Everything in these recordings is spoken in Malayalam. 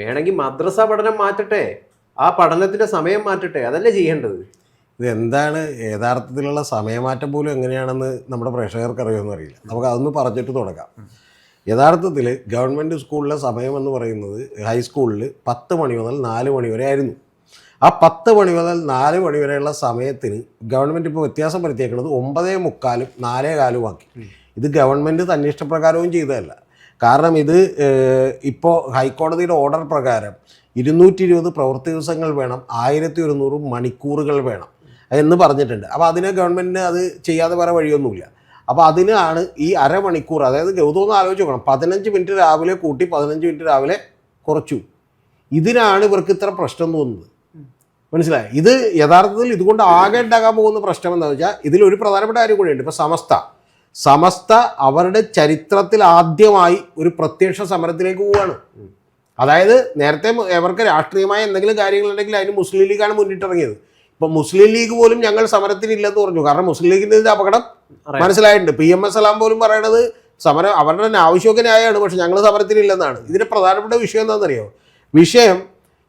വേണമെങ്കിൽ മദ്രസ പഠനം മാറ്റട്ടെ. ആ പഠനത്തിന്റെ സമയം മാറ്റട്ടെ. അതല്ലേ ചെയ്യേണ്ടത്? ഇത് എന്താണ് യഥാർത്ഥത്തിലുള്ള സമയമാറ്റം പോലും എങ്ങനെയാണെന്ന് നമ്മുടെ പ്രേക്ഷകർക്ക് അറിയുമെന്ന് അറിയില്ല. നമുക്ക് അതൊന്ന് പറഞ്ഞിട്ട് തുടങ്ങാം. യഥാർത്ഥത്തിൽ ഗവൺമെന്റ് സ്കൂളിലെ സമയം എന്ന് പറയുന്നത് ഹൈസ്കൂളിൽ പത്ത് മണി മുതൽ നാല് മണി വരെ ആയിരുന്നു. ആ പത്ത് മണി മുതൽ നാല് മണി വരെയുള്ള സമയത്തിന് ഗവൺമെന്റ് ഇപ്പോൾ വ്യത്യാസം വരുത്തിയേക്കുന്നത് ഒമ്പതേ മുക്കാലും നാലേ കാലും ആക്കി. ഇത് ഗവൺമെന്റ് തന്നിഷ്ടപ്രകാരവും ചെയ്തതല്ല. കാരണം ഇത് ഇപ്പോൾ ഹൈക്കോടതിയുടെ ഓർഡർ പ്രകാരം ഇരുന്നൂറ്റി ഇരുപത് പ്രവൃത്തി ദിവസങ്ങൾ വേണം ആയിരത്തി ഒരുന്നൂറ് മണിക്കൂറുകൾ വേണം എന്ന് പറഞ്ഞിട്ടുണ്ട്. അപ്പോൾ അതിന് ഗവൺമെന്റിന് അത് ചെയ്യാതെ വേറെ വഴിയൊന്നുമില്ല. അപ്പോൾ അതിനാണ് ഈ അരമണിക്കൂർ അതായത് ഗൗതമൊന്ന് ആലോചിച്ച് നോക്കണം പതിനഞ്ച് മിനിറ്റ് രാവിലെ കൂട്ടി പതിനഞ്ച് മിനിറ്റ് രാവിലെ കുറച്ചു. ഇതിനാണ് ഇവർക്ക് ഇത്ര പ്രശ്നം തോന്നുന്നത്. മനസ്സിലായി? ഇത് യഥാർത്ഥത്തിൽ ഇതുകൊണ്ട് ആകെ ഉണ്ടാകാൻ പോകുന്ന പ്രശ്നം എന്താണെന്ന് വെച്ചാൽ ഇതിലൊരു പ്രധാനപ്പെട്ട കാര്യം കൂടിയുണ്ട്. ഇപ്പോൾ സമസ്ത സമസ്ത അവരുടെ ചരിത്രത്തിൽ ആദ്യമായി ഒരു പ്രത്യക്ഷ സമരത്തിലേക്ക് പോവുകയാണ്. അതായത് നേരത്തെ അവർക്ക് രാഷ്ട്രീയമായ എന്തെങ്കിലും കാര്യങ്ങളുണ്ടെങ്കിൽ അതിന് മുസ്ലിം ലീഗാണ് മുന്നിട്ടിറങ്ങിയത് ഇപ്പൊ മുസ്ലിം ലീഗ് പോലും ഞങ്ങൾ സമരത്തിനില്ലെന്ന് പറഞ്ഞു. കാരണം മുസ്ലിം ലീഗിന്റെ ഇതിന്റെ അപകടം. മനസ്സിലായിട്ടുണ്ട്. പി എം എസ് എല്ലാം പോലും പറയണത് സമരം അവരുടെ ആവശ്യമൊക്കെ ന്യായമാണ് പക്ഷെ ഞങ്ങൾ സമരത്തിനില്ലെന്നാണ്. ഇതിന്റെ പ്രധാനപ്പെട്ട വിഷയം എന്താണെന്നറിയോ? വിഷയം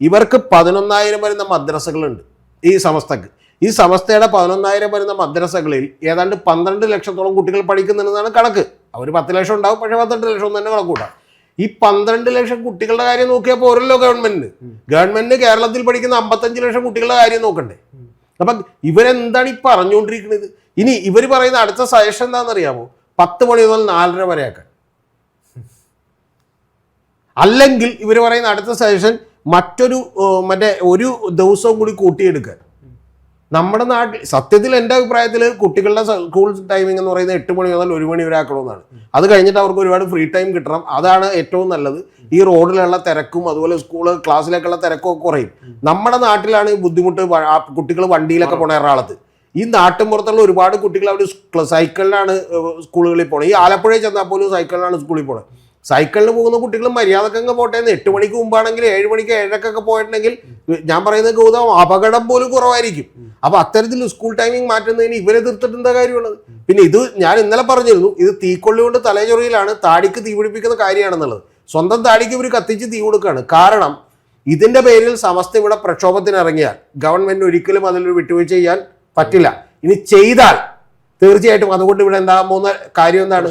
ഇവർക്ക് പതിനൊന്നായിരം വരുന്ന മദ്രസകളുണ്ട് ഈ സമസ്തക്ക്. ഈ സമസ്തയുടെ പതിനൊന്നായിരം വരുന്ന മദ്രസകളിൽ ഏതാണ്ട് പന്ത്രണ്ട് ലക്ഷത്തോളം കുട്ടികൾ പഠിക്കുന്നുണ്ടെന്നാണ് കണക്ക്. അവർ പത്ത് ലക്ഷം ഉണ്ടാവും പക്ഷെ പന്ത്രണ്ട് ലക്ഷം തന്നെ കണക്കൂട്ടാം. ഈ പന്ത്രണ്ട് ലക്ഷം കുട്ടികളുടെ കാര്യം നോക്കിയാൽ പോരല്ലോ ഗവൺമെന്റിന്. ഗവൺമെന്റിന് കേരളത്തിൽ പഠിക്കുന്ന അമ്പത്തഞ്ച് ലക്ഷം കുട്ടികളുടെ കാര്യം നോക്കണ്ടേ. അപ്പം ഇവരെന്താണ് ഈ പറഞ്ഞുകൊണ്ടിരിക്കുന്നത് ഇനി ഇവർ പറയുന്ന അടുത്ത സജഷൻ എന്താണെന്നറിയാമോ? പത്ത് മണി മുതൽ നാലര വരെ ആക്കാൻ അല്ലെങ്കിൽ ഇവർ പറയുന്ന അടുത്ത സജഷൻ മറ്റൊരു മറ്റേ ഒരു ദിവസവും കൂടി കൂട്ടിയെടുക്കാൻ നമ്മുടെ നാട്ടിൽ സത്യത്തിൽ എന്റെ അഭിപ്രായത്തിൽ കുട്ടികളുടെ സ്കൂൾ ടൈമിംഗ് എന്ന് പറയുന്നത് എട്ട് മണി മുതൽ ഒരു മണി വരെ ആക്കണമെന്നാണ്. അത് കഴിഞ്ഞിട്ട് അവർക്ക് ഒരുപാട് ഫ്രീ ടൈം കിട്ടണം. അതാണ് ഏറ്റവും നല്ലത്. ഈ റോഡിലുള്ള തിരക്കും അതുപോലെ സ്കൂൾ ക്ലാസ്സിലേക്കുള്ള തിരക്കും ഒക്കെ കുറയും. നമ്മുടെ നാട്ടിലാണ് ഈ ബുദ്ധിമുട്ട് കുട്ടികൾ വണ്ടിയിലൊക്കെ പോണ എറണാകുളത്ത്. ഈ നാട്ടിൻ പുറത്തുള്ള ഒരുപാട് കുട്ടികൾ അവർ സൈക്കിളിലാണ് സ്കൂളുകളിൽ പോണത്. ഈ ആലപ്പുഴയിൽ ചെന്നാൽ പോലും സൈക്കിളിലാണ് സ്കൂളിൽ പോണത്. സൈക്കിളിൽ പോകുന്ന കുട്ടികൾ മര്യാദക്കങ്ങ് പോട്ടെ എട്ട് മണിക്ക് മുമ്പാണെങ്കിൽ ഏഴ് മണിക്ക് ഏഴരക്കൊക്കെ പോയിട്ടുണ്ടെങ്കിൽ ഞാൻ പറയുന്നത് ഗൗതം അപകടം പോലും കുറവായിരിക്കും. അപ്പൊ അത്തരത്തിൽ സ്കൂൾ ടൈമിംഗ് മാറ്റുന്നതിന് ഇവരെ തീർത്തിട്ട് എന്താ കാര്യമുള്ളത്? പിന്നെ ഇത് ഞാൻ ഇന്നലെ പറഞ്ഞിരുന്നു ഇത് തീക്കൊള്ളി കൊണ്ട് തലചൊറിയിലാണ് താടിക്ക് തീ പിടിപ്പിക്കുന്ന കാര്യമാണെന്നുള്ളത്. സ്വന്തം താടിക്ക് ഇവർ കത്തിച്ച് തീ കൊടുക്കുകയാണ്. കാരണം ഇതിന്റെ പേരിൽ സമസ്ത ഇവിടെ പ്രക്ഷോഭത്തിന് ഇറങ്ങിയാൽ ഗവൺമെന്റ് ഒരിക്കലും അതിലൊരു വിട്ടുവീഴ്ച ചെയ്യാൻ പറ്റില്ല. ഇനി ചെയ്താൽ തീർച്ചയായിട്ടും അതുകൊണ്ട് ഇവിടെ എന്താകാൻ പോകുന്ന കാര്യം എന്താണ്?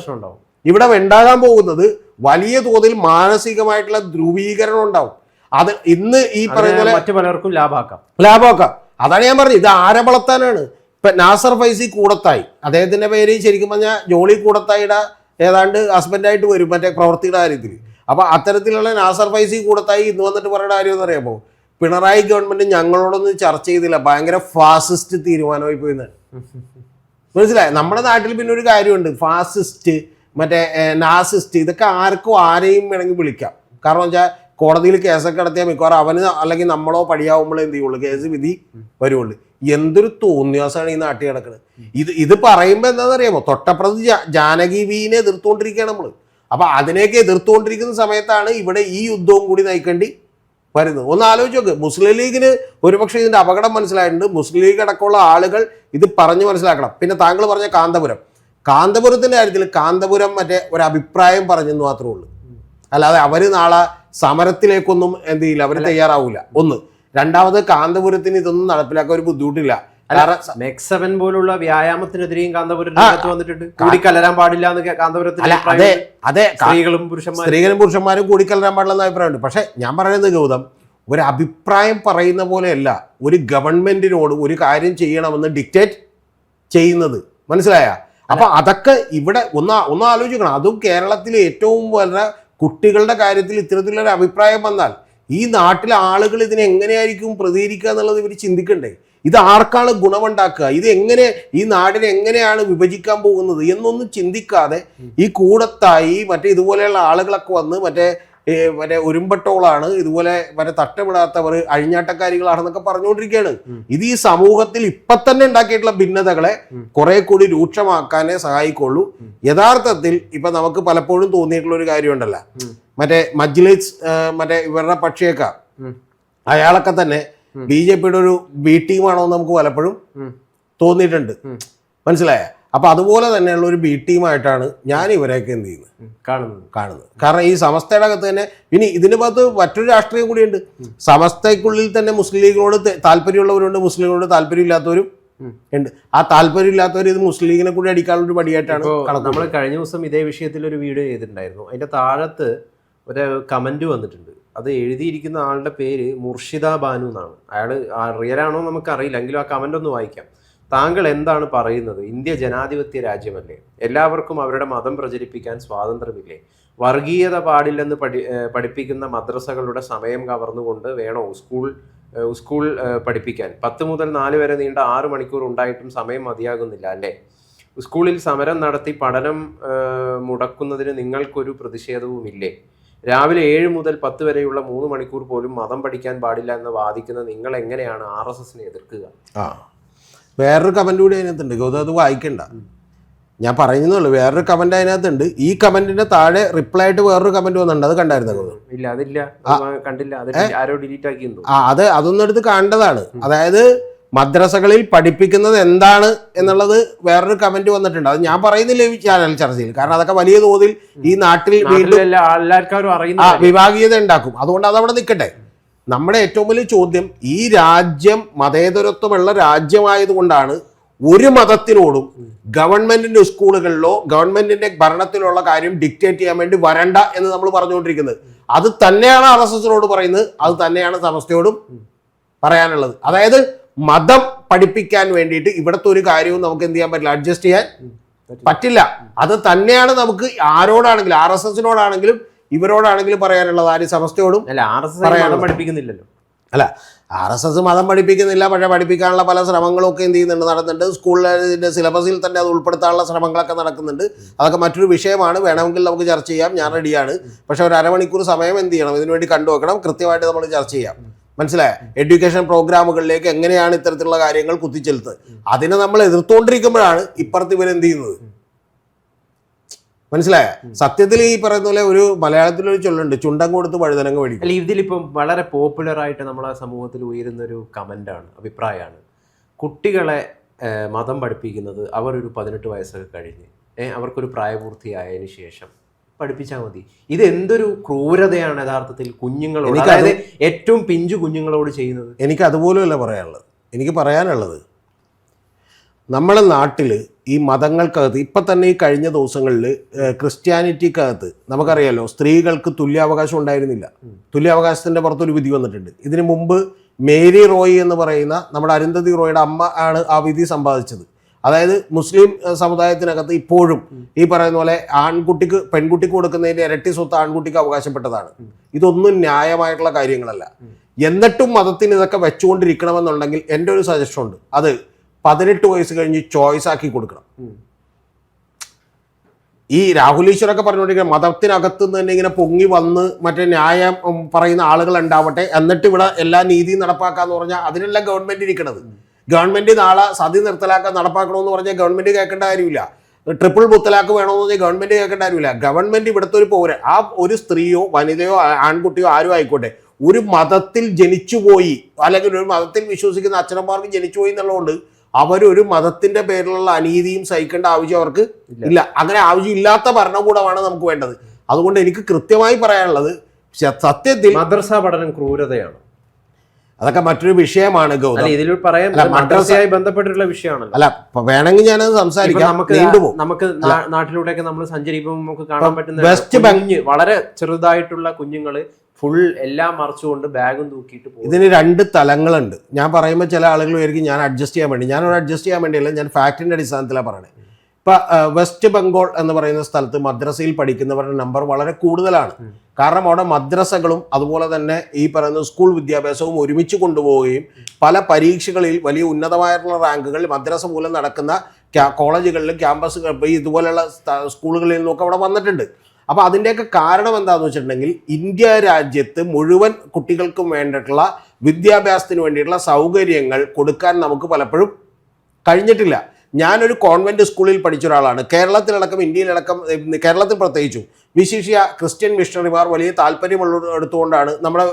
ഇവിടെ ഉണ്ടാകാൻ പോകുന്നത് വലിയ തോതിൽ മാനസികമായിട്ടുള്ള ധ്രുവീകരണം ഉണ്ടാവും. അത് ഇന്ന് ഈ പറയുന്ന മറ്റു പലർക്കും ലാഭാക്കാം. ലാഭമാക്കാം അതാണ് ഞാൻ പറഞ്ഞത്. ഇത് ആരെ വളർത്താനാണ്? ഇപ്പൊ നാസർ ഫൈസി കൂടത്തായി. അദ്ദേഹത്തിന്റെ പേര് ശരിക്കും പറഞ്ഞാൽ ജോളി കൂടത്തായിയുടെ ഏതാണ്ട് ഹസ്ബൻഡായിട്ട് വരും മറ്റേ പ്രവൃത്തിയുടെ കാര്യത്തിൽ അപ്പൊ അത്തരത്തിലുള്ള നാസർ ഫൈസി കൂടത്തായി ഇന്ന് വന്നിട്ട് പറയുന്ന കാര്യം എന്ന് പറയുമ്പോൾ പിണറായി ഗവൺമെന്റ് ഞങ്ങളോടൊന്നും ചർച്ച ചെയ്തില്ല. ഭയങ്കര ഫാസിസ്റ്റ് തീരുമാനമായി പോയിന്നാണ് മനസ്സിലായി? നമ്മുടെ നാട്ടിൽ പിന്നെ ഒരു കാര്യമുണ്ട്. ഫാസിസ്റ്റ് മറ്റേ നാസിസ്റ്റ് ഇതൊക്കെ ആർക്കും ആരെയും വേണമെങ്കിൽ വിളിക്കാം. കാരണം വെച്ചാൽ കോടതിയിൽ കേസൊക്കെ നടത്തിയാൽ മിക്കവാറും അവന് അല്ലെങ്കിൽ നമ്മളോ പടിയാവുമ്പോഴേ എന്ത് ചെയ്യുള്ളൂ കേസ് വിധി വരുള്ളൂ എന്തൊരു തോന്നിയാസമാണ് ഈ നാട്ടിൽ കിടക്കുന്നത് ഇത് ഇത് പറയുമ്പോൾ എന്താണെന്നറിയാമോ? തൊട്ടപ്പുറത്ത് ജാനകി വീനെ എതിർത്തുകൊണ്ടിരിക്കുകയാണ് നമ്മൾ അപ്പൊ അതിനെയൊക്കെ എതിർത്തുകൊണ്ടിരിക്കുന്ന സമയത്താണ് ഇവിടെ ഈ യുദ്ധവും കൂടി നയിക്കേണ്ടി വരുന്നത്. ഒന്ന് ആലോചിച്ച് നോക്ക്. മുസ്ലിം ലീഗിന് ഒരുപക്ഷെ ഇതിന്റെ അപകടം മനസ്സിലായിട്ടുണ്ട്. മുസ്ലിം ലീഗ് അടക്കമുള്ള ആളുകൾ ഇത് പറഞ്ഞു മനസ്സിലാക്കണം. പിന്നെ താങ്കൾ പറഞ്ഞ കാന്തപുരം. കാന്തപുരത്തിന്റെ കാര്യത്തിൽ കാന്തപുരം മറ്റേ ഒരു അഭിപ്രായം പറഞ്ഞെന്ന് മാത്രമേ ഉള്ളൂ. അല്ലാതെ അവർ നാളെ സമരത്തിലേക്കൊന്നും എന്ത് ചെയ്യില്ല അവർ തയ്യാറാവൂല. ഒന്ന്. രണ്ടാമത് കാന്തപുരത്തിന് ഇതൊന്നും നടപ്പിലാക്കാൻ ഒരു ബുദ്ധിമുട്ടില്ല. മെക്സവൻ പോലുള്ള വ്യായാമത്തിനെതിരെയും കാന്തപുരം വന്നിട്ടുണ്ട്. കൂടിക്കലരാൻ പാടില്ല എന്ന് അഭിപ്രായം അതെ. അതെ. സ്ത്രീകളും പുരുഷന്മാരും. സ്ത്രീകളും പുരുഷന്മാരും കൂടിക്കലരാൻ പാടില്ലെന്ന അഭിപ്രായമുണ്ട്. പക്ഷെ ഞാൻ പറയുന്നത് ഗൗതം ഒരു അഭിപ്രായം പറയുന്ന പോലെയല്ല ഒരു ഗവൺമെന്റിനോട് ഒരു കാര്യം ചെയ്യണമെന്ന് ഡിക്റ്റേറ്റ് ചെയ്യുന്നത്. മനസ്സിലായ? അപ്പൊ അതൊക്കെ ഇവിടെ ഒന്ന് ഒന്ന് ആലോചിക്കണം. അതും കേരളത്തിലെ ഏറ്റവും വളരെ കുട്ടികളുടെ കാര്യത്തിൽ ഇത്തരത്തിലൊരു അഭിപ്രായം വന്നാൽ ഈ നാട്ടിലെ ആളുകൾ ഇതിനെ എങ്ങനെയായിരിക്കും പ്രതികരിക്കുക എന്നുള്ളത് ഇവർ ചിന്തിക്കണ്ടേ? ഇത് ആർക്കാണ് ഗുണമുണ്ടാക്കുക? ഇത് എങ്ങനെ ഈ നാടിനെ എങ്ങനെയാണ് വിഭജിക്കാൻ പോകുന്നത് എന്നൊന്നും ചിന്തിക്കാതെ ഈ കൂടത്തായി മറ്റേ ഇതുപോലെയുള്ള ആളുകളൊക്കെ വന്ന് മറ്റേ ഏ, മറ്റേ ഉരുമ്പട്ടോളാണ് ഇതുപോലെ മറ്റേ തട്ടമിടാത്തവർ അഴിഞ്ഞാട്ടക്കാരികളാണെന്നൊക്കെ പറഞ്ഞുകൊണ്ടിരിക്കുകയാണ്. ഇത് ഈ സമൂഹത്തിൽ ഇപ്പൊ തന്നെ ഉണ്ടാക്കിയിട്ടുള്ള ഭിന്നതകളെ കുറെ കൂടി രൂക്ഷമാക്കാനേ സഹായിക്കുള്ളൂ. യഥാർത്ഥത്തിൽ ഇപ്പൊ നമുക്ക് പലപ്പോഴും തോന്നിയിട്ടുള്ള ഒരു കാര്യമുണ്ടല്ലോ. മറ്റേ മജ്ലിസ് മറ്റേ ഇവരുടെ പക്ഷിയൊക്കെ അയാളൊക്കെ തന്നെ ബി ജെ പിയുടെ ഒരു ബി ടീമാണോ എന്ന് നമുക്ക് പലപ്പോഴും തോന്നിയിട്ടുണ്ട്. മനസ്സിലായ? അപ്പോൾ അതുപോലെ തന്നെയുള്ള ഒരു ബി ടീമായിട്ടാണ് ഞാൻ ഇവരെയൊക്കെ എന്ത് ചെയ്യുന്നത്? കാണുന്നത്. കാണുന്നത്. കാരണം ഈ സമസ്തയുടെ അകത്ത് തന്നെ ഇനി ഇതിന് ഭാഗത്ത് മറ്റൊരു രാഷ്ട്രീയം കൂടിയുണ്ട്. സമസ്തയ്ക്കുള്ളിൽ തന്നെ മുസ്ലിം ലീഗിനോട് താല്പര്യമുള്ളവരുണ്ട് മുസ്ലിം ലീഗിനോട് താല്പര്യമില്ലാത്തവരും ഉണ്ട്. ആ താല്പര്യമില്ലാത്തവർ ഇത് മുസ്ലിം ലീഗിനെ കൂടി അടിക്കാനുള്ള ഒരു പടിയായിട്ടാണ് നമ്മൾ കഴിഞ്ഞ ദിവസം ഇതേ വിഷയത്തിൽ ഒരു വീഡിയോ ചെയ്തിട്ടുണ്ടായിരുന്നു. അതിന്റെ താഴത്ത് ഒരു കമന്റ് വന്നിട്ടുണ്ട്. അത് എഴുതിയിരിക്കുന്ന ആളുടെ പേര് മുർഷിദ ബാനു എന്നാണ്. അയാൾ റിയലാണോ ആണോ നമുക്ക് അറിയില്ല എങ്കിലും ആ കമന്റ് ഒന്ന് വായിക്കാം. താങ്കൾ എന്താണ് പറയുന്നത്? ഇന്ത്യ ജനാധിപത്യ രാജ്യമല്ലേ? എല്ലാവർക്കും അവരുടെ മതം പ്രചരിപ്പിക്കാൻ സ്വാതന്ത്ര്യമില്ലേ? വർഗീയത പാടില്ലെന്ന് പഠി പഠിപ്പിക്കുന്ന മദ്രസകളുടെ സമയം കവർന്നുകൊണ്ട് വേണോ സ്കൂൾ സ്കൂൾ പഠിപ്പിക്കാൻ? പത്ത് മുതൽ നാല് വരെ നീണ്ട ആറ് മണിക്കൂർ ഉണ്ടായിട്ടും സമയം മതിയാകുന്നില്ല അല്ലേ? സ്കൂളിൽ സമരം നടത്തി പഠനം മുടക്കുന്നതിന് നിങ്ങൾക്കൊരു പ്രതിഷേധവുമില്ലേ? രാവിലെ ഏഴ് മുതൽ പത്ത് വരെയുള്ള മൂന്ന് മണിക്കൂർ പോലും മതം പഠിക്കാൻ പാടില്ല എന്ന് വാദിക്കുന്ന നിങ്ങൾ എങ്ങനെയാണ് ആർ എസ് എസിനെ എതിർക്കുക? വേറൊരു കമന്റ് കൂടി അതിനകത്തുണ്ട്. ഗൗതം അത് വായിക്കണ്ട. ഞാൻ പറയുന്നുള്ളൂ വേറൊരു കമന്റ് അതിനകത്തുണ്ട്. ഈ കമന്റിന്റെ താഴെ റിപ്ലൈ ആയിട്ട് വേറൊരു കമന്റ് വന്നിട്ടുണ്ട്. അത് കണ്ടായിരുന്നു ഇല്ല അതില്ല. കണ്ടില്ല. ആരോ ഡിലീറ്റ് ആ അത് അതൊന്നും എടുത്ത് കാണേണ്ടതാണ് അതായത് മദ്രസകളിൽ പഠിപ്പിക്കുന്നത് എന്താണ് എന്നുള്ളത് വേറൊരു കമന്റ് വന്നിട്ടുണ്ട്. അത് ഞാൻ പറയുന്നില്ല ഈ ചാനൽ ചർച്ചയിൽ. കാരണം അതൊക്കെ വലിയ തോതിൽ ഈ നാട്ടിൽ വീണ്ടും വിഭാഗീയത ഉണ്ടാക്കും. അതുകൊണ്ട് അത് അവിടെ നിൽക്കട്ടെ നമ്മുടെ ഏറ്റവും വലിയ ചോദ്യം ഈ രാജ്യം മതേതരത്വമുള്ള രാജ്യമായതുകൊണ്ടാണ് ഒരു മതത്തിനോടും ഗവൺമെന്റിന്റെ സ്കൂളുകളിലോ ഗവൺമെന്റിന്റെ ഭരണത്തിലുള്ള കാര്യം ഡിക്റ്റേറ്റ് ചെയ്യാൻ വേണ്ടി വരണ്ട എന്ന് നമ്മൾ പറഞ്ഞുകൊണ്ടിരിക്കുന്നത്. അത് തന്നെയാണ് ആർ എസ് എസിനോട് പറയുന്നത്. അത് തന്നെയാണ് സമസ്തയോടും പറയാനുള്ളത്. അതായത് മതം പഠിപ്പിക്കാൻ വേണ്ടിയിട്ട് ഇവിടുത്തെ ഒരു കാര്യവും നമുക്ക് എന്ത് ചെയ്യാൻ പറ്റില്ല? അഡ്ജസ്റ്റ് ചെയ്യാൻ പറ്റില്ല. അത് തന്നെയാണ് നമുക്ക് ആരോടാണെങ്കിലും ആർ എസ് എസിനോടാണെങ്കിലും ഇവരോടാണെങ്കിലും പറയാനുള്ളത് ആര്? സമസ്തയോടും അല്ല ആർ എസ് എസ് പഠിപ്പിക്കുന്നില്ലല്ലോ. അല്ല ആർ എസ് എസ് മതം പഠിപ്പിക്കുന്നില്ല. പക്ഷേ പഠിപ്പിക്കാനുള്ള പല ശ്രമങ്ങളും ഒക്കെ എന്ത് ചെയ്യുന്നുണ്ട് നടന്നുണ്ട് സ്കൂളിലെ സിലബസിൽ തന്നെ അത് ഉൾപ്പെടുത്താനുള്ള ശ്രമങ്ങളൊക്കെ നടക്കുന്നുണ്ട്. അതൊക്കെ മറ്റൊരു വിഷയമാണ്. വേണമെങ്കിൽ നമുക്ക് ചർച്ച ചെയ്യാം. ഞാൻ റെഡിയാണ്. പക്ഷേ ഒരു അരമണിക്കൂർ സമയം എന്ത് ചെയ്യണം? ഇതിനു വേണ്ടി കണ്ടുവെക്കണം കൃത്യമായിട്ട് നമ്മൾ ചർച്ച ചെയ്യാം. മനസ്സിലായ? എഡ്യൂക്കേഷൻ പ്രോഗ്രാമുകളിലേക്ക് എങ്ങനെയാണ് ഇത്തരത്തിലുള്ള കാര്യങ്ങൾ കുത്തിച്ചെലുത്ത്. അതിനെ നമ്മൾ എതിർത്തുകൊണ്ടിരിക്കുമ്പോഴാണ് ഇപ്പുറത്ത് ഇവരെന്ത് ചെയ്യുന്നത്? മനസ്സിലായ? സത്യത്തിൽ ഈ പറയുന്ന പോലെ ഒരു മലയാളത്തിലൊരു ചൊല്ലുണ്ട് ചുണ്ടം കൊടുത്ത് പഴുതനങ്ങ് മേടിക്കും അല്ല ഇതിലിപ്പം വളരെ പോപ്പുലർ ആയിട്ട് നമ്മളെ സമൂഹത്തിൽ ഉയരുന്ന ഒരു കമന്റാണ് അഭിപ്രായമാണ്. കുട്ടികളെ മതം പഠിപ്പിക്കുന്നത് അവർ ഒരു പതിനെട്ട് വയസ്സൊക്കെ കഴിഞ്ഞ് അവർക്കൊരു പ്രായപൂർത്തിയായതിനു ശേഷം പഠിപ്പിച്ചാൽ മതി. ഇത് എന്തൊരു ക്രൂരതയാണ് യഥാർത്ഥത്തിൽ കുഞ്ഞുങ്ങളോട് അതായത് ഏറ്റവും പിഞ്ചു കുഞ്ഞുങ്ങളോട് ചെയ്യുന്നത്? എനിക്ക് അതുപോലെയല്ല പറയാനുള്ളത്. എനിക്ക് പറയാനുള്ളത് നമ്മുടെ നാട്ടിൽ ഈ മതങ്ങൾക്കകത്ത് ഇപ്പം തന്നെ ഈ കഴിഞ്ഞ ദിവസങ്ങളിൽ ക്രിസ്ത്യാനിറ്റിക്കകത്ത് നമുക്കറിയാലോ സ്ത്രീകൾക്ക് തുല്യാവകാശം ഉണ്ടായിരുന്നില്ല. തുല്യാവകാശത്തിന്റെ പുറത്തൊരു വിധി വന്നിട്ടുണ്ട്. ഇതിനു മുമ്പ് മേരി റോയി എന്ന് പറയുന്ന നമ്മുടെ അരുന്ധതി റോയിയുടെ അമ്മ ആണ് ആ വിധി സമ്പാദിച്ചത്. അതായത് മുസ്ലിം സമുദായത്തിനകത്ത് ഇപ്പോഴും ഈ പറയുന്ന പോലെ ആൺകുട്ടിക്ക് പെൺകുട്ടിക്ക് കൊടുക്കുന്നതിന്റെ ഇരട്ടി സ്വത്ത് ആൺകുട്ടിക്ക് അവകാശപ്പെട്ടതാണ്. ഇതൊന്നും ന്യായമായിട്ടുള്ള കാര്യങ്ങളല്ല. എന്നിട്ടും മതത്തിന് ഇതൊക്കെ വെച്ചുകൊണ്ടിരിക്കണമെന്നുണ്ടെങ്കിൽ എന്റെ ഒരു സജഷൻ ഉണ്ട്. അത് പതിനെട്ട് വയസ്സ് കഴിഞ്ഞ് ചോയ്സ് ആക്കി കൊടുക്കണം. ഈ രാഹുൽ ഈശ്വരൊക്കെ പറഞ്ഞുകൊണ്ടിരിക്കുന്ന മതത്തിനകത്ത് നിന്ന് തന്നെ ഇങ്ങനെ പൊങ്ങി വന്ന് മറ്റേ ന്യായം പറയുന്ന ആളുകൾ ഉണ്ടാവട്ടെ. എന്നിട്ട് ഇവിടെ എല്ലാ നീതിയും നടപ്പാക്കാന്ന് പറഞ്ഞാൽ അതിനെല്ലാം ഗവൺമെന്റ് ഇരിക്കണത്. ഗവൺമെന്റ് നാളെ സതി നിർത്തലാക്കാൻ നടപ്പാക്കണമെന്ന് പറഞ്ഞാൽ ഗവൺമെന്റ് കേൾക്കേണ്ട കാര്യമില്ല. ട്രിപ്പിൾ മുത്തലാക്ക് വേണമെന്ന് പറഞ്ഞാൽ ഗവൺമെന്റ് കേൾക്കേണ്ട കാര്യമില്ല. ഗവൺമെന്റ് ഇവിടുത്തെ ഒരു പൗരൻ ആ ഒരു സ്ത്രീയോ വനിതയോ ആൺകുട്ടിയോ ആരും ആയിക്കോട്ടെ. ഒരു മതത്തിൽ ജനിച്ചുപോയി അല്ലെങ്കിൽ ഒരു മതത്തിൽ വിശ്വസിക്കുന്ന അച്ഛനന്മാർക്ക് ജനിച്ചുപോയി എന്നുള്ളതുകൊണ്ട് അവരൊരു മതത്തിന്റെ പേരിലുള്ള അനീതിയും സഹിക്കേണ്ട ആവശ്യം അവർക്ക് ഇല്ല. അങ്ങനെ ആവശ്യമില്ലാത്ത ഭരണകൂടമാണ് നമുക്ക് വേണ്ടത്. അതുകൊണ്ട് എനിക്ക് കൃത്യമായി പറയാനുള്ളത് സത്യത്തിൽ മദ്രസ പഠനം ക്രൂരതയാണ്. അതൊക്കെ മറ്റൊരു വിഷയമാണ് ഇതിൽ മദ്രസയായി ബന്ധപ്പെട്ടിട്ടുള്ള വിഷയമാണല്ലോ. അല്ല വേണമെങ്കിൽ ഞാൻ സംസാരിക്കാം. നമുക്ക് നമുക്ക് നാട്ടിലൂടെയൊക്കെ നമ്മൾ സഞ്ചരിക്കുമ്പോൾ നമുക്ക് കാണാൻ പറ്റുന്ന വെസ്റ്റ് വളരെ ചെറുതായിട്ടുള്ള കുഞ്ഞുങ്ങൾ ഫുൾ എല്ലാം മറച്ചുകൊണ്ട് ബാഗും തൂക്കിയിട്ട് പോകും ഇതിന് രണ്ട് തലങ്ങളുണ്ട്. ഞാൻ പറയുമ്പോൾ ചില ആളുകൾ വിചാരിക്കും ഞാൻ അഡ്ജസ്റ്റ് ചെയ്യാൻ വേണ്ടി. ഞാനൊരു അഡ്ജസ്റ്റ് ചെയ്യാൻ വേണ്ടിയല്ല ഞാൻ ഫാക്ടിന്റെ അടിസ്ഥാനത്തിലാണ് പറയുന്നത് ഇപ്പം വെസ്റ്റ് ബംഗാൾ എന്ന് പറയുന്ന സ്ഥലത്ത് മദ്രസയിൽ പഠിക്കുന്നവരുടെ നമ്പർ വളരെ കൂടുതലാണ്. കാരണം അവിടെ മദ്രസകളും അതുപോലെ തന്നെ ഈ പറയുന്ന സ്കൂൾ വിദ്യാഭ്യാസവും ഒരുമിച്ച് കൊണ്ടുപോവുകയും പല പരീക്ഷകളിൽ വലിയ ഉന്നതമായിട്ടുള്ള റാങ്കുകൾ മദ്രസ മൂലം നടക്കുന്ന കോളേജുകളിലും ക്യാമ്പസുകൾ ഇതുപോലെയുള്ള സ്കൂളുകളിൽ നിന്നൊക്കെ അവിടെ വന്നിട്ടുണ്ട്. അപ്പോൾ അതിന്റെയൊക്കെ കാരണം എന്താണെന്ന് വെച്ചിട്ടുണ്ടെങ്കിൽ ഇന്ത്യ രാജ്യത്ത് മുഴുവൻ കുട്ടികൾക്കും വേണ്ടിയിട്ടുള്ള വിദ്യാഭ്യാസത്തിന് വേണ്ടിയിട്ടുള്ള സൗകര്യങ്ങൾ കൊടുക്കാൻ നമുക്ക് പലപ്പോഴും കഴിഞ്ഞിട്ടില്ല. ഞാനൊരു കോൺവെന്റ് സ്കൂളിൽ പഠിച്ച ഒരാളാണ്. കേരളത്തിലടക്കം ഇന്ത്യയിലടക്കം കേരളത്തിൽ പ്രത്യേകിച്ചും. വിശിഷ്യ ക്രിസ്ത്യൻ മിഷണറിമാർ വലിയ താല്പര്യമുള്ള എടുത്തുകൊണ്ടാണ് നമ്മുടെ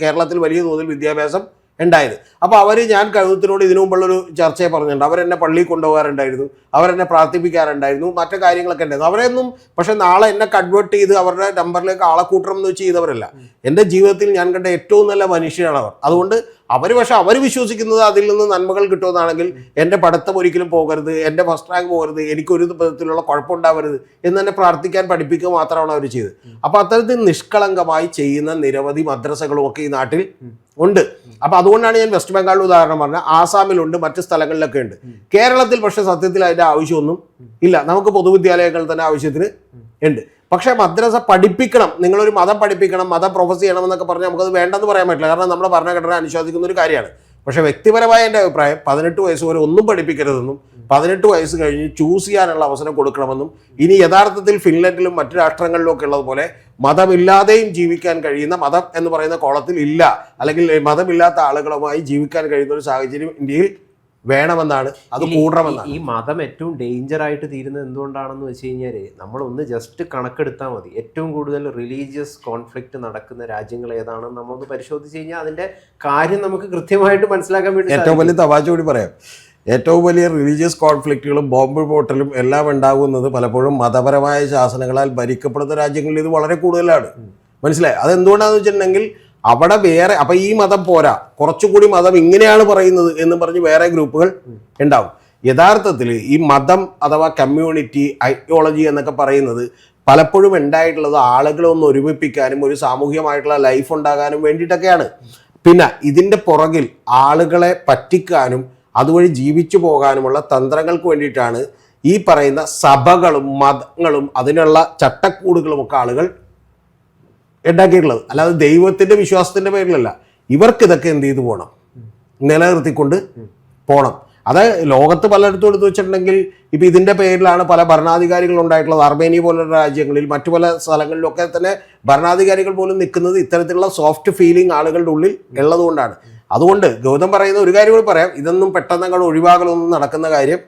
കേരളത്തിൽ വലിയ തോതിൽ വിദ്യാഭ്യാസം ഉണ്ടായത്. അപ്പോൾ അവർ ഞാൻ കഴുത്തിനോട് ഇതിനു മുമ്പുള്ളൊരു ചർച്ചയെ പറഞ്ഞിട്ടുണ്ട്. അവരെന്നെ പള്ളിയിൽ കൊണ്ടുപോകാറുണ്ടായിരുന്നു. അവരെന്നെ പ്രാർത്ഥിപ്പിക്കാറുണ്ടായിരുന്നു. മറ്റു കാര്യങ്ങളൊക്കെ ഉണ്ടായിരുന്നു. അവരെയൊന്നും പക്ഷെ നാളെ എന്നെ കൺവേർട്ട് ചെയ്ത് അവരുടെ നമ്പറിലേക്ക് ആളെ കൂട്ടണം എന്ന് വെച്ച് ചെയ്തവരല്ല. എന്റെ ജീവിതത്തിൽ ഞാൻ കണ്ട ഏറ്റവും നല്ല മനുഷ്യരാണ് അവർ. അതുകൊണ്ട് അവർ പക്ഷെ അവർ വിശ്വസിക്കുന്നത് അതിൽ നിന്ന് നന്മകൾ കിട്ടുമെന്നാണെങ്കിൽ എന്റെ പഠിത്തം ഒരിക്കലും പോകരുത്. എന്റെ ഫസ്റ്റ് റാങ്ക് പോകരുത്. എനിക്കൊരു വിധത്തിലുള്ള കുഴപ്പമുണ്ടാവരുത് എന്ന് തന്നെ പ്രാർത്ഥിക്കാൻ പഠിപ്പിക്കുക മാത്രമാണ് അവർ ചെയ്തത്. അപ്പോൾ അത്തരത്തിൽ നിഷ്കളങ്കമായി ചെയ്യുന്ന നിരവധി മദ്രസകളും ഒക്കെ ഈ നാട്ടിൽ ഉണ്ട്. അപ്പൊ അതുകൊണ്ടാണ് ഞാൻ വെസ്റ്റ് ബംഗാളിൽ ഉദാഹരണം പറഞ്ഞത്. ആസാമിലുണ്ട് മറ്റ് സ്ഥലങ്ങളിലൊക്കെ ഉണ്ട്. കേരളത്തിൽ പക്ഷെ സത്യത്തിൽ അതിന്റെ ആവശ്യമൊന്നും ഇല്ല. നമുക്ക് പൊതുവിദ്യാലയങ്ങൾ തന്നെ ആവശ്യത്തിന് ഉണ്ട്. പക്ഷെ മദ്രസ പഠിപ്പിക്കണം. നിങ്ങളൊരു മതം പഠിപ്പിക്കണം മതം പ്രൊഫസ് ചെയ്യണം എന്നൊക്കെ പറഞ്ഞാൽ നമുക്കത് വേണ്ടെന്ന് പറയാൻ പറ്റില്ല. കാരണം നമ്മുടെ ഭരണഘടന അനുശാസിക്കുന്ന ഒരു കാര്യമാണ്. പക്ഷെ വ്യക്തിപരമായ എന്റെ അഭിപ്രായം പതിനെട്ട് വയസ്സ് വരെ ഒന്നും പഠിപ്പിക്കരുതെന്നും പതിനെട്ട് വയസ്സ് കഴിഞ്ഞ് ചൂസ് ചെയ്യാനുള്ള അവസരം കൊടുക്കണമെന്നും ഇനി യഥാർത്ഥത്തിൽ ഫിൻലൻഡിലും മറ്റു രാഷ്ട്രങ്ങളിലും ഒക്കെ ഉള്ളതുപോലെ മതമില്ലാതെയും ജീവിക്കാൻ കഴിയുന്ന മതം എന്ന് പറയുന്ന കോളത്തിൽ ഇല്ല. അല്ലെങ്കിൽ മതമില്ലാത്ത ആളുകളുമായി ജീവിക്കാൻ കഴിയുന്ന ഒരു സാഹചര്യം ഇന്ത്യയിൽ വേണമെന്നാണ് അത് കൂടണമെന്നാണ്. ഈ മതം ഏറ്റവും ഡേഞ്ചർ ആയിട്ട് തീരുന്നത് എന്തുകൊണ്ടാണെന്ന് വെച്ച് കഴിഞ്ഞാൽ നമ്മൾ ഒന്ന് ജസ്റ്റ് കണക്കെടുത്താൽ മതി. ഏറ്റവും കൂടുതൽ റിലീജിയസ് കോൺഫ്ലിക്റ്റ് നടക്കുന്ന രാജ്യങ്ങൾ ഏതാണെന്ന് നമ്മളൊന്ന് പരിശോധിച്ച് കഴിഞ്ഞാൽ അതിന്റെ കാര്യം നമുക്ക് കൃത്യമായിട്ട് മനസ്സിലാക്കാൻ വേണ്ടി ഏറ്റവും വലിയ തവാച്ചോടി കൂടി പറയാം. ഏറ്റവും വലിയ റിലീജിയസ് കോൺഫ്ലിക്റ്റുകളും ബോംബ് പോട്ടലും എല്ലാം ഉണ്ടാകുന്നത് പലപ്പോഴും മതപരമായ ശാസനങ്ങളാൽ ഭരിക്കപ്പെടുന്ന രാജ്യങ്ങളിൽ ഇത് വളരെ കൂടുതലാണ്. മനസ്സിലായി? അതെന്തുകൊണ്ടാണെന്ന് വെച്ചിട്ടുണ്ടെങ്കിൽ അവിടെ വേറെ അപ്പൊ ഈ മതം പോരാ. കുറച്ചുകൂടി മതം ഇങ്ങനെയാണ് പറയുന്നത് എന്ന് പറഞ്ഞ് വേറെ ഗ്രൂപ്പുകൾ ഉണ്ടാവും. യഥാർത്ഥത്തിൽ ഈ മതം അഥവാ കമ്മ്യൂണിറ്റി ഐഡിയോളജി എന്നൊക്കെ പറയുന്നത് പലപ്പോഴും ഉണ്ടായിട്ടുള്ളത് ആളുകളെ ഒന്ന് ഒരുമിപ്പിക്കാനും ഒരു സാമൂഹികമായിട്ടുള്ള ലൈഫ് ഉണ്ടാകാനും വേണ്ടിയിട്ടൊക്കെയാണ്. പിന്നെ ഇതിന്റെ പുറകിൽ ആളുകളെ പറ്റിക്കാനും അതുവഴി ജീവിച്ചു പോകാനുമുള്ള തന്ത്രങ്ങൾക്ക് വേണ്ടിയിട്ടാണ് ഈ പറയുന്ന സഭകളും മതങ്ങളും അതിനുള്ള ചട്ടക്കൂടുകളും ഒക്കെ ആളുകൾ ഉണ്ടാക്കിയിട്ടുള്ളത്. അല്ലാതെ ദൈവത്തിന്റെ വിശ്വാസത്തിന്റെ പേരിലല്ല. ഇവർക്ക് ഇതൊക്കെ എന്ത് ചെയ്തു പോകണം നിലനിർത്തിക്കൊണ്ട് പോകണം അത് ലോകത്ത് പലയിടത്തും എടുത്തു വെച്ചിട്ടുണ്ടെങ്കിൽ ഇപ്പൊ ഇതിന്റെ പേരിലാണ് പല ഭരണാധികാരികൾ ഉണ്ടായിട്ടുള്ളത്. അർമേനിയ പോലുള്ള രാജ്യങ്ങളിൽ മറ്റു പല സ്ഥലങ്ങളിലൊക്കെ തന്നെ ഭരണാധികാരികൾ പോലും നിൽക്കുന്നത് ഇത്തരത്തിലുള്ള സോഫ്റ്റ് ഫീലിംഗ് ആളുകളുടെ ഉള്ളിൽ ഉള്ളതുകൊണ്ടാണ്. അതുകൊണ്ട് ഗൗതം പറയുന്ന ഒരു കാര്യം കൂടി പറയാം. ഇതൊന്നും പെട്ടെന്ന് അങ്ങോട്ട് ഒഴിവാകലൊന്നും നടക്കുന്ന കാര്യം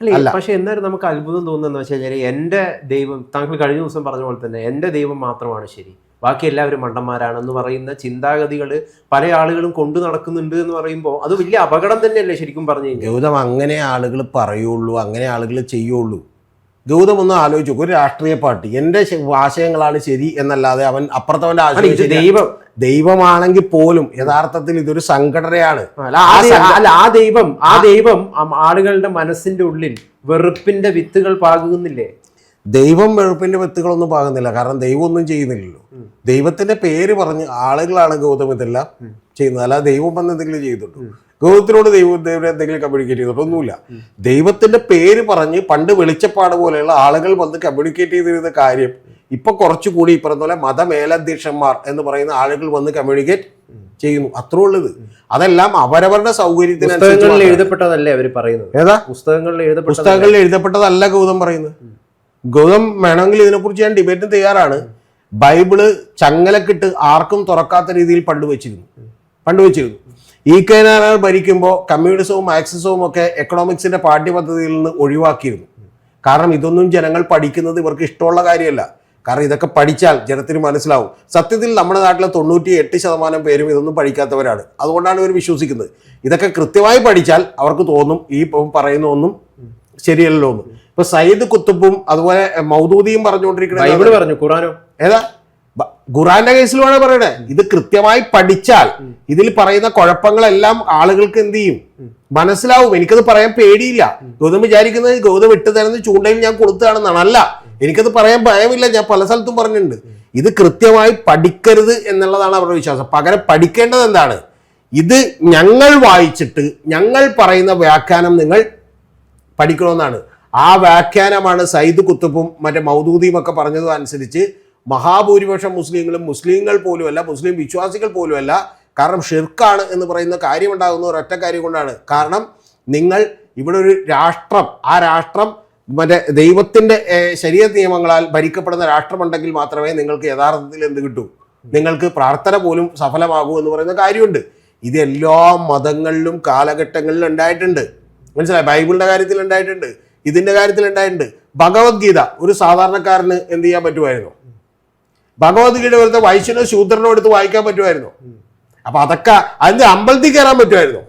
അല്ല. പക്ഷെ എന്നാലും നമുക്ക് അത്ഭുതം തോന്നുന്നതെന്ന് വെച്ച് കഴിഞ്ഞാൽ എന്റെ ദൈവം താങ്കൾ കഴിഞ്ഞ ദിവസം പറഞ്ഞ പോലെ തന്നെ എന്റെ ദൈവം മാത്രമാണ് ശരി. ബാക്കി എല്ലാവരും മണ്ടന്മാരാണെന്ന് പറയുന്ന ചിന്താഗതികൾ പല ആളുകളും കൊണ്ടു നടക്കുന്നുണ്ട് എന്ന് പറയുമ്പോൾ അത് വലിയ അപകടം തന്നെയല്ലേ ശരിക്കും പറഞ്ഞു കഴിഞ്ഞാൽ ഗൗതം അങ്ങനെ ആളുകൾ പറയുള്ളൂ അങ്ങനെ ആളുകൾ ചെയ്യുള്ളൂ. ഗൗതം ഒന്ന് ആലോചിച്ചു ഒരു രാഷ്ട്രീയ പാർട്ടി. എന്റെ ആശയങ്ങളാണ് ശരി എന്നല്ലാതെ അവൻ അപ്പുറത്തവന്റെ ആശയം ദൈവം. ദൈവമാണെങ്കിൽ പോലും യഥാർത്ഥത്തിൽ ഇതൊരു സംഘടനയാണ്. അല്ല ആ ദൈവം ആ ദൈവം ആളുകളുടെ മനസ്സിന്റെ ഉള്ളിൽ വെറുപ്പിന്റെ വിത്തുകൾ പാകുന്നില്ലേ? ദൈവം വെളുപ്പിന്റെ വിത്തുകളൊന്നും പാകുന്നില്ല. കാരണം ദൈവം ഒന്നും ചെയ്യുന്നില്ലല്ലോ. ദൈവത്തിന്റെ പേര് പറഞ്ഞ് ആളുകളാണ് ഗൗതം ഇതെല്ലാം ചെയ്യുന്നത്. അല്ലാതെ ദൈവം വന്ന് എന്തെങ്കിലും ചെയ്തിട്ടുണ്ടോ? ഗൗതത്തിനോട് ദൈവം ദൈവം എന്തെങ്കിലും കമ്മ്യൂണിക്കേറ്റ് ചെയ്തിട്ടോ ഒന്നുമില്ല ദൈവത്തിന്റെ പേര് പറഞ്ഞ് പണ്ട് വെളിച്ചപ്പാട് പോലെയുള്ള ആളുകൾ വന്ന് കമ്മ്യൂണിക്കേറ്റ് ചെയ്തിരുന്ന കാര്യം ഇപ്പൊ കുറച്ചുകൂടി ഈ പറഞ്ഞ പോലെ മതമേലധ്യക്ഷന്മാർ എന്ന് പറയുന്ന ആളുകൾ വന്ന് കമ്മ്യൂണിക്കേറ്റ് ചെയ്യുന്നു. അത്രേ ഉള്ളത് അതെല്ലാം അവരവരുടെ സൗകര്യത്തിനനുസരിച്ച് മാത്രമാണ്. എഴുതപ്പെട്ടതല്ലേ അവർ പറയുന്നത്? ഏതാ? പുസ്തകങ്ങളിൽ പുസ്തകങ്ങളിൽ എഴുതപ്പെട്ടതല്ല ഗൗതം പറയുന്നത്. ഗൗതം വേണമെങ്കിൽ ഇതിനെക്കുറിച്ച് ഞാൻ ഡിബേറ്റിന് തയ്യാറാണ്. ബൈബിൾ ചങ്ങലക്കിട്ട് ആർക്കും തുറക്കാത്ത രീതിയിൽ പണ്ട് വെച്ചിരുന്നു. പണ്ട് വെച്ചിരുന്നു. ഈ കെ നായർ ഭരിക്കുമ്പോൾ കമ്മ്യൂണിസവും മാർക്സിസവും ഒക്കെ എക്കണോമിക്സിന്റെ പാഠ്യപദ്ധതിയിൽ നിന്ന് ഒഴിവാക്കിയിരുന്നു. കാരണം ഇതൊന്നും ജനങ്ങൾ പഠിക്കുന്നത് ഇവർക്ക് ഇഷ്ടമുള്ള കാര്യമല്ല. കാരണം ഇതൊക്കെ പഠിച്ചാൽ ജനത്തിന് മനസ്സിലാവും. സത്യത്തിൽ നമ്മുടെ നാട്ടിലെ തൊണ്ണൂറ്റി എട്ട് ശതമാനം പേരും ഇതൊന്നും പഠിക്കാത്തവരാണ്. അതുകൊണ്ടാണ് ഇവർ വിശ്വസിക്കുന്നത്. ഇതൊക്കെ കൃത്യമായി പഠിച്ചാൽ അവർക്ക് തോന്നും ഈ പറയുന്ന ഒന്നും ശരിയല്ലോ എന്ന്. ഇപ്പൊ സയ്യിദ് കുത്തുബും അതുപോലെ മൗദൂദിയും പറഞ്ഞുകൊണ്ടിരിക്കുന്നത് ബൈബിൾ പറഞ്ഞു ഖുറാനോ? ഏതാ? ഖുറാന്റെ കേസിലുമാണ് പറയണേ. ഇത് കൃത്യമായി പഠിച്ചാൽ ഇതിൽ പറയുന്ന കുഴപ്പങ്ങളെല്ലാം ആളുകൾക്ക് എന്ത് ചെയ്യും? മനസ്സിലാവും. എനിക്കത് പറയാൻ പേടിയില്ല. ഗൗതം വിചാരിക്കുന്നത് ഗൗതം ഇട്ട് തരുന്ന ചൂണ്ടയിൽ ഞാൻ കൊടുത്തതാണെന്നാണ് അല്ല എനിക്കത് പറയാൻ ഭയമില്ല. ഞാൻ പല സ്ഥലത്തും പറഞ്ഞിട്ടുണ്ട്. ഇത് കൃത്യമായി പഠിക്കരുത് എന്നുള്ളതാണ് അവരുടെ വിശ്വാസം. പകരം പഠിക്കേണ്ടത് എന്താണ്? ഇത് ഞങ്ങൾ വായിച്ചിട്ട് ഞങ്ങൾ പറയുന്ന വ്യാഖ്യാനം നിങ്ങൾ പഠിക്കണമെന്നാണ്. ആ വ്യാഖ്യാനമാണ് സയ്യിദ് കുത്തുബും മറ്റേ മൗദൂദിയും ഒക്കെ പറഞ്ഞതും അനുസരിച്ച് മഹാഭൂരിപക്ഷം മുസ്ലിങ്ങളും മുസ്ലിങ്ങൾ പോലുമല്ല മുസ്ലിം വിശ്വാസികൾ പോലുമല്ല കാരണം ഷിർക്കാണ് എന്ന് പറയുന്ന കാര്യമുണ്ടാകുന്ന ഒരൊറ്റ കാര്യം കൊണ്ടാണ്. കാരണം നിങ്ങൾ ഇവിടെ ഒരു രാഷ്ട്രം ആ രാഷ്ട്രം മറ്റേ ദൈവത്തിന്റെ ശരീര നിയമങ്ങളാൽ ഭരിക്കപ്പെടുന്ന രാഷ്ട്രമുണ്ടെങ്കിൽ മാത്രമേ നിങ്ങൾക്ക് യഥാർത്ഥത്തിൽ എന്ത് കിട്ടൂ? നിങ്ങൾക്ക് പ്രാർത്ഥന പോലും സഫലമാകൂ എന്ന് പറയുന്ന കാര്യമുണ്ട്. ഇത് എല്ലാ മതങ്ങളിലും കാലഘട്ടങ്ങളിലും ഉണ്ടായിട്ടുണ്ട്. മനസ്സിലായി? ബൈബിളിന്റെ കാര്യത്തിൽ ഉണ്ടായിട്ടുണ്ട്. ഇതിന്റെ കാര്യത്തിൽ ഉണ്ടായിട്ടുണ്ട് ഭഗവത്ഗീത ഒരു സാധാരണക്കാരന് എന്ത് ചെയ്യാൻ പറ്റുമായിരുന്നു? ഭഗവത്ഗീത പോലത്തെ വൈശ്യനോ ശൂദ്രനോ എടുത്ത് വായിക്കാൻ പറ്റുമായിരുന്നു. അപ്പൊ അതൊക്കെ അതിന്റെ അമ്പലത്തിൽ കയറാൻ പറ്റുമായിരുന്നു.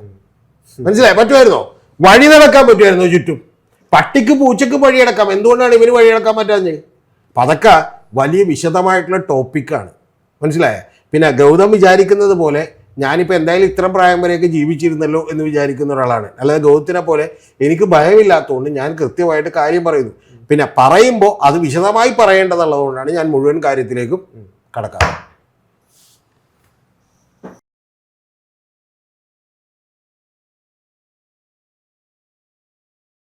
മനസ്സിലായി? പറ്റുമായിരുന്നോ? വഴി നടക്കാൻ പറ്റുമായിരുന്നു ചുറ്റും. പട്ടിക്ക് പൂച്ചക്ക് വഴിയടക്കാം എന്തുകൊണ്ടാണ് ഇവന് വഴിയടക്കാൻ പറ്റാഞ്ഞത്? അപ്പൊ അതൊക്കെ വലിയ വിശദമായിട്ടുള്ള ടോപ്പിക്കാണ് മനസ്സിലായ? പിന്നെ ഗൗതം വിചാരിക്കുന്നത് പോലെ ഞാനിപ്പോൾ എന്തായാലും ഇത്ര പ്രായം വരെയൊക്കെ ജീവിച്ചിരുന്നല്ലോ എന്ന് വിചാരിക്കുന്ന ഒരാളാണ്. അല്ലാതെ ഗൗതത്തിനെ പോലെ എനിക്ക് ഭയമില്ലാത്തതുകൊണ്ട് ഞാൻ കൃത്യമായിട്ട് കാര്യം പറയുന്നു. പിന്നെ പറയുമ്പോൾ അത് വിശദമായി പറയേണ്ടതുള്ളതുകൊണ്ടാണ് ഞാൻ മുഴുവൻ കാര്യത്തിലേക്കും കടക്കാറ്.